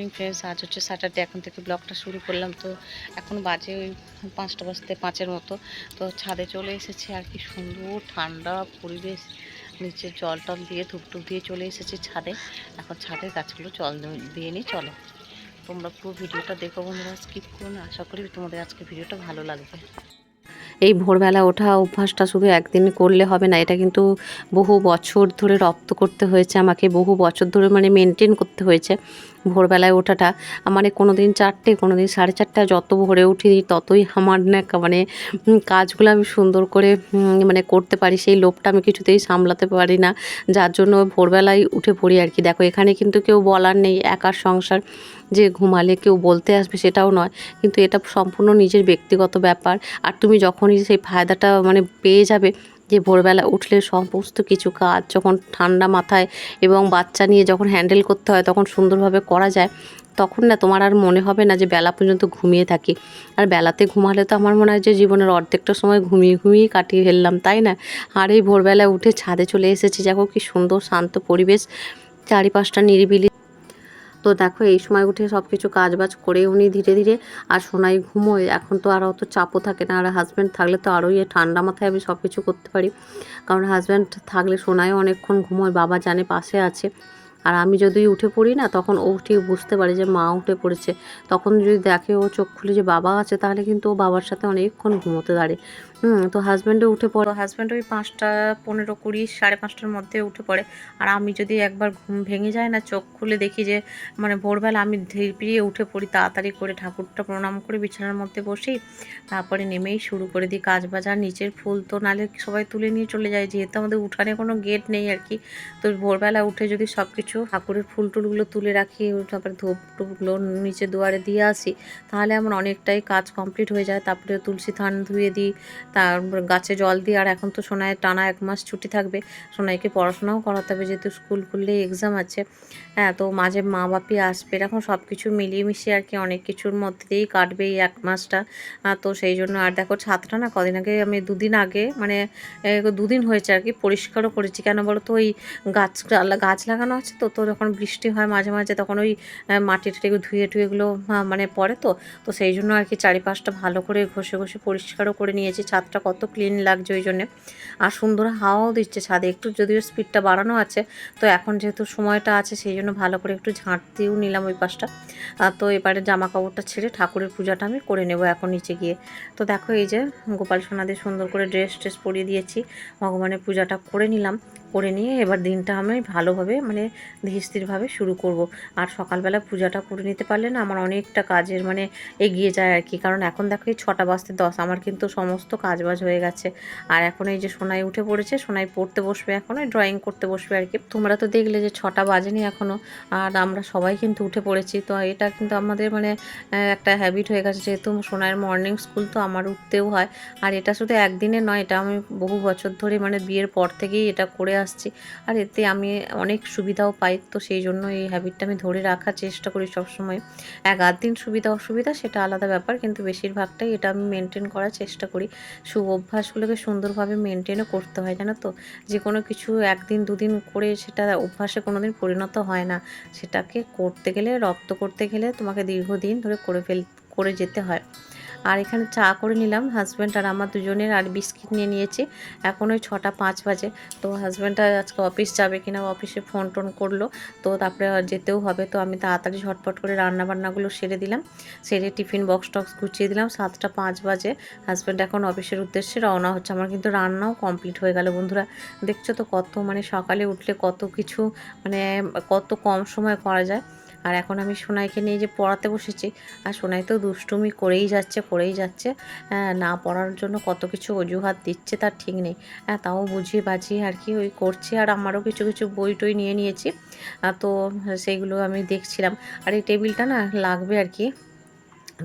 Morning friends আজ হচ্ছে Saturday এখন থেকে ব্লগটা শুরু করলাম। তো এখন বাজে ওই পাঁচটা বাজতে পাঁচের মতো। তো ছাদে চলে এসেছে, আর কি সুন্দর ঠান্ডা পরিবেশ। নিচে জল টল দিয়ে ধূপ টুপ দিয়ে চলে এসেছে ছাদে। এখন ছাদের গাছগুলো জল দিয়ে নিই চলো। তোমরা পুরো ভিডিওটা দেখো বন্ধুরা স্কিপ করো না। আশা করি তোমাদের আজকে ভিডিওটা ভালো লাগবে। এই ভোরবেলা ওঠা অভ্যাসটা শুধু একদিন করলে হবে না, এটা কিন্তু বহু বছর ধরে রপ্ত করতে হয়েছে আমাকে, বহু বছর ধরে মানে মেনটেন করতে হয়েছে। ভোরবেলায় ওঠাটা। মানে কোনো দিন চারটে কোনো দিন সাড়ে চারটা যত ভোরে উঠি ততই আমার না মানে কাজগুলো আমি সুন্দর করে মানে করতে পারি, সেই লোভটা আমি কিছুতেই সামলাতে পারি না। যার জন্য ভোরবেলায় উঠে পড়ি আর কি। দেখো, এখানে কিন্তু কেউ বলার নেই, একার সংসার যে ঘুমালে কেউ বলতে আসবে সেটাও নয়। কিন্তু এটা সম্পূর্ণ নিজের ব্যক্তিগত ব্যাপার। আর তুমি যখনই সেই ফায়দাটা মানে পেয়ে যাবে যে ভোরবেলা উঠলে সমস্ত কিছু কাজ যখন ঠান্ডা মাথায় এবং বাচ্চা নিয়ে যখন হ্যান্ডেল করতে হয়, তখন সুন্দরভাবে করা যায়, তখন না তোমার আর মনে হবে না যে বেলা পর্যন্ত ঘুমিয়ে থাকি। আর বেলাতে ঘুমালে তো আমার মনে হয় যে জীবনের অর্ধেকটা সময় ঘুমিয়ে ঘুমিয়ে কাটিয়ে ফেললাম, তাই না? আর এই ভোরবেলায় উঠে ছাদে চলে এসেছি, দেখো কি সুন্দর শান্ত পরিবেশ, চারিপাশটা নিরিবিলি। তো দেখো এই সময় উঠে সব কিছু কাজ বাজ করে উনি ধীরে ধীরে আর সোনাই ঘুমোয়। এখন তো আর অত চাপও থাকে না। আর হাজব্যান্ড থাকলে তো আরোই ঠান্ডা মাথায় আমি সব কিছু করতে পারি। কারণ হাজব্যান্ড থাকলে সোনাইও অনেকক্ষণ ঘুমোয়, বাবা জানে পাশে আছে। আর আমি যদি উঠে পড়ি না, তখন ও ঠিক বুঝতে পারে যে মা উঠে পড়েছে। তখন যদি দেখে ও চোখ খুলে যে বাবা আছে, তাহলে কিন্তু ও বাবার সাথে অনেকক্ষণ ঘুমোতে দাঁড়ে। হুম, তো হাজব্যান্ডও উঠে পড়ে। হাজব্যান্ড ওই পাঁচটা, পনেরো কুড়ি, সাড়ে পাঁচটার মধ্যে উঠে পড়ে। আর আমি যদি একবার ঘুম ভেঙে যায় না, চোখ খুলে দেখি যে মানে ভোরবেলা আমি ধীরে পিড়িয়ে উঠে পড়ি, তাড়াতাড়ি করে ঠাকুরটা প্রণাম করে বিছানার মধ্যে বসি। তারপরে নেমেই শুরু করে দিই কাজ বাজার নিচের ফুল তো নালে সবাই তুলে নিয়ে চলে যায়, যেহেতু আমাদের উঠানে কোনো গেট নেই আর কি। তো ভোরবেলা উঠে যদি সব কিছু ঠাকুরের ফুল টুলগুলো তুলে রাখি, তারপরে ধূপ টুপগুলো নিচে দুয়ারে দিয়ে আসি, তাহলে আমার অনেকটাই কাজ কমপ্লিট হয়ে যায়। তারপরে তুলসী থান ধুয়ে দিই তারপর গাছে জল দিয়ে আর এখন তো সোনায় টানা এক মাস ছুটি থাকবে সোনাইকে পড়াশোনাও করাতে হবে যেহেতু স্কুল খুললে এক্সাম আছে। হ্যাঁ তো মাঝে মা বাপি আসবে এরকম সব কিছু মিলিয়ে মিশিয়ে আর কি অনেক কিছুর মধ্যে দিয়েই কাটবে এই এক মাসটা। তো সেই জন্য আর দেখো ছাদটা না কদিন আগে আমি দুদিন আগে মানে দুদিন হয়েছে আর কি পরিষ্কারও করেছি। কেন বলো তো ওই গাছ গাছ লাগানো আছে তো তো যখন বৃষ্টি হয় মাঝে মাঝে তখন ওই আহ, মাটি টাটি ধুয়ে টুয়ে এগুলো মানে পড়ে তো। তো সেই জন্য আর কি চারিপাশটা ভালো করে ঘষে ঘষে পরিষ্কারও করে নিয়েছি ছাদটা কত ক্লিন লাগছে ওই জন্যে। আর সুন্দর হাওয়াও দিচ্ছে ছাদে, একটু যদিও স্পিডটা বাড়ানো আছে, তো এখন যেহেতু সময়টা আছে সেই জন্য ভালো করে একটু ঝাঁট দিয়েও নিলাম ওই পাশটা। তো এবারে জামা কাপড়টা ছেড়ে ঠাকুরের পূজাটা আমি করে নেব এখন নিচে গিয়ে। তো দেখো এই যে গোপাল সোনাদের সুন্দর করে ড্রেস ট্রেস পরিয়ে দিয়েছি, ভগবানের পূজাটা করে নিলাম। করে নিয়ে এবার দিনটা আমি ভালোভাবে মানে ধীর স্থিরভাবে শুরু করব। আর সকালবেলা পূজাটা করে নিতে পারলে না আমার অনেকটা কাজের মানে এগিয়ে যায় আর কি। কারণ এখন দেখো এই ছটা বাজতে দশ, আমার কিন্তু সমস্ত কাজ বাজ হয়ে গেছে। আর এখন এই যে সোনাই উঠে পড়েছে, সোনাই পড়তে বসবে এখন ওই ড্রয়িং করতে বসবে আর কি। তোমরা তো দেখলে যে ছটা বাজেনি এখনও আর আমরা সবাই কিন্তু উঠে পড়েছি। তো এটা কিন্তু আমাদের মানে একটা হ্যাবিট হয়ে গেছে। যেহেতু সোনাইয়ের মর্নিং স্কুল তো আমার উঠতেও হয়। আর এটা শুধু একদিনে নয়, এটা আমি বহু বছর ধরে মানে বিয়ের পর থেকেই এটা করে আসছি। আর এতে আমি অনেক সুবিধাও পাই, তো সেই জন্য এই হ্যাবিটটা আমি ধরে রাখার চেষ্টা করি সবসময়। এক আধ দিন সুবিধা, অসুবিধা সেটা আলাদা ব্যাপার, কিন্তু বেশিরভাগটাই এটা আমি মেনটেন করার চেষ্টা করি। শুভ অভ্যাসগুলোকে সুন্দরভাবে মেনটেনও করতে হয়, জানো তো? যে কোনো কিছু একদিন, দুদিন করে সেটা অভ্যাসে কোনো দিন পরিণত হয় না। সেটাকে করতে গেলে, রপ্ত করতে গেলে তোমাকে দীর্ঘদিন ধরে করে ফেল, করে যেতে হয়। আর এখানে চা করে নিলাম। হাজব্যান্ড আর আমার দুজনের আর বিস্কিট নিয়ে নিয়েছি। এখন ওই ছটা পাঁচ বাজে। তো হাজব্যান্ডটা আজকে অফিস যাবে কিনা অফিসে ফোন টোন করল। তো তারপরে যেতেও হবে। তো আমি তাড়াতাড়ি ঝটপট করে রান্না বান্নাগুলো সেরে দিলাম। সেরে টিফিন বক্স টক্স গুছিয়ে দিলাম। সাতটা পাঁচ বাজে। হাজব্যান্ড এখন অফিসের উদ্দেশ্যে রওনা হচ্ছে। আমার কিন্তু রান্নাও কমপ্লিট হয়ে গেল বন্ধুরা। দেখছ তো কত মানে সকালে উঠলে কত কিছু মানে কত কম সময় করা যায়। আর এখন আমি সোনাইকে নিয়ে যে পড়াতে বসেছি আর সোনাই তো দুষ্টুমি করেই যাচ্ছে করেই যাচ্ছে। হ্যাঁ, না পড়ার জন্য কত কিছু অজুহাত দিচ্ছে তার ঠিক নেই। হ্যাঁ তাও বুঝিয়ে বাজিয়ে আর কি ওই করছে আর আমারও কিছু কিছু বই টই নিয়ে নিয়েছি। তো সেইগুলো আমি দেখছিলাম। আর এই টেবিলটা না লাগবে আর কি।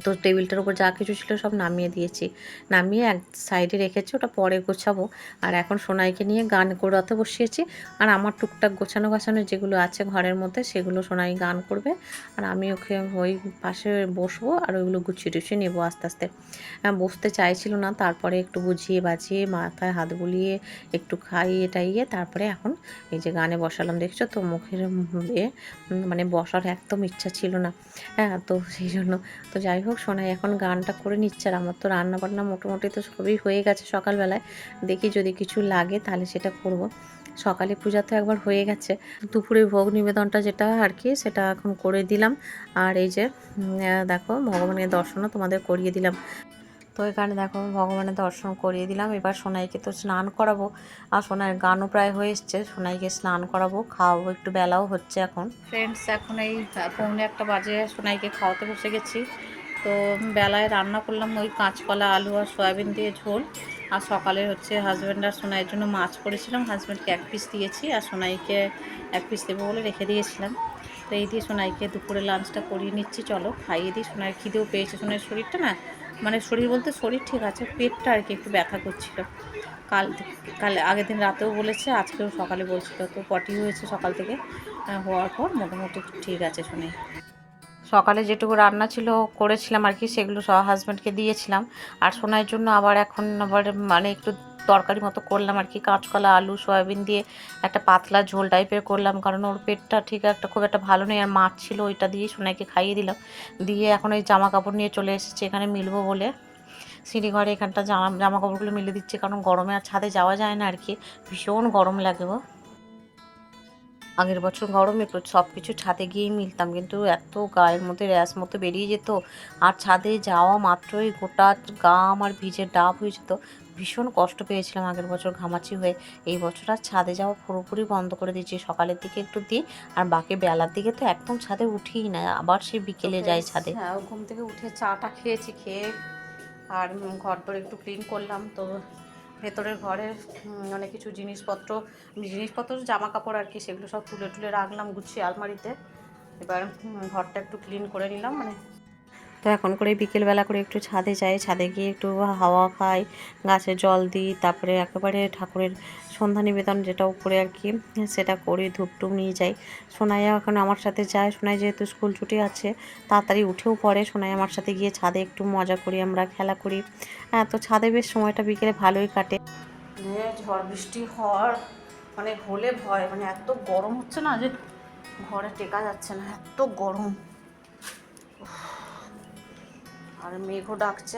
তো টেবিলটার উপর যা কিছু ছিল সব নামিয়ে দিয়েছি। নামিয়ে এক সাইডে রেখেছি ওটা পরে গোছাবো। আর এখন সোনাইকে নিয়ে গান করাতে বসিয়েছি। আর আমার টুকটাক গোছানো গাছানো যেগুলো আছে ঘরের মধ্যে সেগুলো সোনাই গান করবে। আর আমি ওকে ওই পাশে বসবো আর ওইগুলো গুছিয়ে টুছিয়ে নেব আস্তে আস্তে। আহ, বসতে চাইছিল না তারপরে একটু বুঝিয়ে বাজিয়ে মাথায় হাত বুলিয়ে একটু খাইয়ে টাইয়ে তারপরে এখন এই যে গানে বসালাম দেখছ তো? মুখের মানে বসার একদম ইচ্ছা ছিল না। হ্যাঁ তো সেই জন্য তো যাই হোক, সোনাই এখন গানটা করে নিচ্ছে আর আমার তো রান্না বান্না মোটামুটি তো সবই হয়ে গেছে সকালবেলায়। দেখি যদি কিছু লাগে তাহলে সেটা করব। সকালে পূজা তো একবার হয়ে গেছে। দুপুরে ভোগ নিবেদনটা যেটা আর কি, সেটা এখন করে দিলাম। আর এই যে দেখো ভগবানের দর্শনও তোমাদের করিয়ে দিলাম। তো এখানে দেখো ভগবানের দর্শন করিয়ে দিলাম। এবার সোনাইকে তো স্নান করাবো। আর সোনাইয়ের গানও প্রায় হয়ে এসছে। সোনাইকে স্নান করাবো, খাওয়াবো, একটু বেলাও হচ্ছে এখন। ফ্রেন্ডস এখন এই পৌনে একটা বাজে সোনাইকে খাওয়াতে বসে গেছি। তো বেলায় রান্না করলাম ওই কাঁচকলা, আলু আর সয়াবিন দিয়ে ঝোল। আর সকালে হচ্ছে হাজব্যান্ড আর সোনাইয়ের জন্য মাছ করেছিলাম। হাজব্যান্ডকে এক পিস দিয়েছি আর সোনাইকে এক পিস দেবো বলে রেখে দিয়েছিলাম। তো এই দিয়ে সোনাইকে দুপুরে লাঞ্চটা করিয়ে নিচ্ছি, চলো। খাইয়ে দিই সোনাইয়ের খিদেও পেয়েছে। সোনাইয়ের শরীরটা না মানে শরীর বলতে শরীর ঠিক আছে, পেটটা আর কি একটু ব্যথা করছিল। কাল কাল আগের দিন রাতেও বলেছে, আজকেও সকালে বলছিল। তো পটি হয়েছে সকাল থেকে হওয়ার পর মোটামুটি ঠিক আছে শুনে সকালে যেটুকু রান্না ছিল করেছিলাম আর কি, সেগুলো হাজব্যান্ডকে দিয়েছিলাম। আর সোনার জন্য আবার এখন আবার মানে একটু তরকারি মতো করলাম আর কি, কাঁচকলা, আলু, সয়াবিন দিয়ে একটা পাতলা ঝোল টাইপের করলাম, কারণ ওর পেটটা ঠিক একটা খুব একটা ভালো নেই, আর মাছ ছিল ওইটা দিয়ে সোনাইকে খাইয়ে দিলাম। দিয়ে এখন ওই জামা কাপড় নিয়ে চলে এসেছে এখানে মিলবো বলে। সিঁড়ি ঘরে এখানটা জামা জামা কাপড়গুলো মিলে দিচ্ছে, কারণ গরমে আর ছাদে যাওয়া যায় না আর কি, ভীষণ গরম লাগে আগের বছর গরমে সব কিছু ছাদে গিয়েই মিলতাম। কিন্তু এত গায়ের মধ্যে র্যাশ মতো বেরিয়ে যেত আর ছাদে যাওয়া মাত্রই গোটা গা আমার ভিজে ডাব হয়ে যেত। ভীষণ কষ্ট পেয়েছিলাম আগের বছর ঘামাচি হয়ে। এই বছর আর ছাদে যাওয়া পুরোপুরি বন্ধ করে দিয়েছি। সকালের দিকে একটু দিই আর বাকি বেলার দিকে তো একদম ছাদে উঠিই না। আবার সে বিকেলে যাই ছাদে। হ্যাঁ ঘুম থেকে উঠে চাটা খেয়েছি খেয়ে আর ঘর একটু ক্লিন করলাম। তো ভেতরের ঘরে অনেক কিছু জিনিসপত্র জিনিসপত্র জামা কাপড় আর কি, সেগুলো সব তুলে তুলে রাখলাম গুছিয়ে আলমারিতে। এবার ঘরটা একটু ক্লিন করে নিলাম মানে তো এখন করে বিকেলবেলা করে একটু ছাদে যাই। ছাদে গিয়ে একটু হাওয়া খাই, গাছে জল দিই, তারপরে একেবারে ঠাকুরের সন্ধ্যা নিবেদন যেটা উপরে আর কি, সেটা করি ধূপ টুপ নিয়ে যাই। সোনাইয়া এখন আমার সাথে যায়। সোনাই যেহেতু স্কুল ছুটি আছে, তাড়াতাড়ি উঠেও পড়ে। সোনাই আমার সাথে গিয়ে ছাদে একটু মজা করি, আমরা খেলা করি। হ্যাঁ তো ছাদে বেশ সময়টা বিকেলে ভালোই কাটে। ঝড় বৃষ্টি হওয়ার মানে হলে ভয় মানে এত গরম হচ্ছে না যে ঘরে টেকা যাচ্ছে না, এত গরম। আর মেঘও ডাকছে।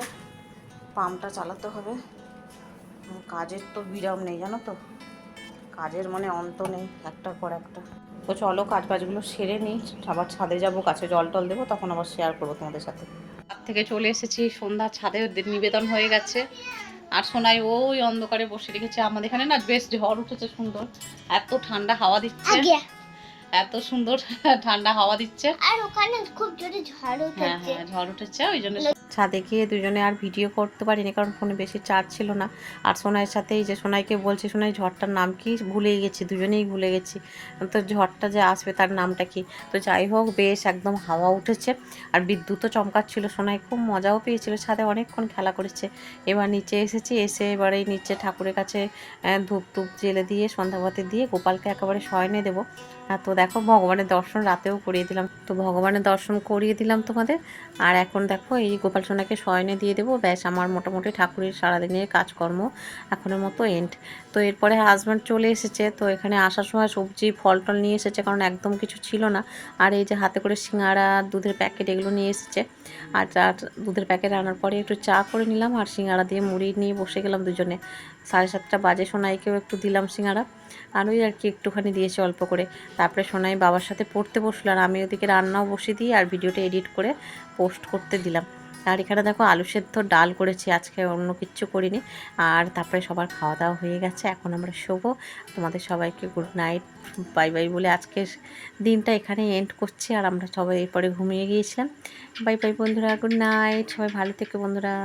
পাম্পটা চালাতে হবে। কাজের তো বিরাম নেই জানো তো? কাজের মানে অন্ত নেই একটার পর একটা। তো চলো কাজ বাজগুলো সেরে নিই আবার ছাদে যাব কাছে জল টল দেবো তখন আবার শেয়ার করব তোমাদের সাথে। ছাদ থেকে চলে এসেছি সন্ধ্যা ছাদে নিবেদন হয়ে গেছে। আর সোনাই ওই অন্ধকারে বসে রেখেছে আমাদের এখানে না বেশ ঝড় উঠেছে সুন্দর। এত ঠান্ডা হাওয়া দিচ্ছে। এত সুন্দর ঠান্ডা হাওয়া দিচ্ছে। আর ওখানে খুব জোরে ঝড় হ্যাঁ উঠেছে। হ্যাঁ ঝড় উঠেছে ওই জন্য ছাদে গিয়ে দুজনে আর ভিডিও করতে পারিনি কারণ ফোনে বেশি চার্জ ছিল না। আর সোনাইয়ের সাথে এই যে সোনাইকে বলছি সোনাই ঝড়টার নাম কি? ভুলেই গেছি দুজনেই ভুলে গেছি। তো ঝড়টা যে আসবে তার নামটা কি? তো যাই হোক বেশ একদম হাওয়া উঠেছে। আর বিদ্যুৎও চমকাচ্ছিল সোনাই খুব মজাও পেয়েছিল ছাদে অনেকক্ষণ খেলা করেছে। এবার নিচে এসেছি এসে এবার এই নিচে ঠাকুরের কাছে ধূপ টুপ জেলে দিয়ে সন্ধ্যাবাতি দিয়ে গোপালকে একেবারে শয়নে দেবো। আর তো দেখো ভগবানের দর্শন রাতেও করিয়ে দিলাম। তো ভগবানের দর্শন করিয়ে দিলাম তোমাদের। আর এখন দেখো এই গোপাল সোনাকে শয়নে দিয়ে দেবো। ব্যাস, আমার মোটামুটি ঠাকুরের সারাদিনের কাজকর্ম এখনের মতো এন্ড তো এরপরে হাজব্যান্ড চলে এসেছে, তো এখানে আসার সময় সবজি ফল টল নিয়ে এসেছে, কারণ একদম কিছু ছিল না। আর এই যে হাতে করে সিঙ্গাড়া দুধের প্যাকেট এগুলো নিয়ে এসেছে। আর চা দুধের প্যাকেট আনার পরে একটু চা করে নিলাম, আর সিঙ্গাড়া দিয়ে মুড়ি নিয়ে বসে গেলাম দুজনে। সাড়ে সাতটা বাজে সোনাইকেও একটু দিলাম সিঙ্গাড়া আর ওই আর কি একটুখানি দিয়েছি অল্প করে। তারপরে সোনাই বাবার সাথে পড়তে বসল আর আমি ওদিকে রান্নাও বসিয়ে দিই আর ভিডিওটা এডিট করে পোস্ট করতে দিলাম। আর এখানে দেখো আলু সেদ্ধ ডাল করেছি, আজকে অন্য কিচ্ছু করিনি। আর তারপরে সবার খাওয়া দাওয়া হয়ে গেছে, এখন আমরা শোবো। তোমাদের সবাইকে গুড নাইট বাই বাই বলে আজকের দিনটা এখানে এন্ড করছি আর আমরা সবাই এরপরে ঘুমিয়ে গিয়েছিলাম। বাই বাই বন্ধুরা গুড নাইট সবাই ভালো থেকে বন্ধুরা।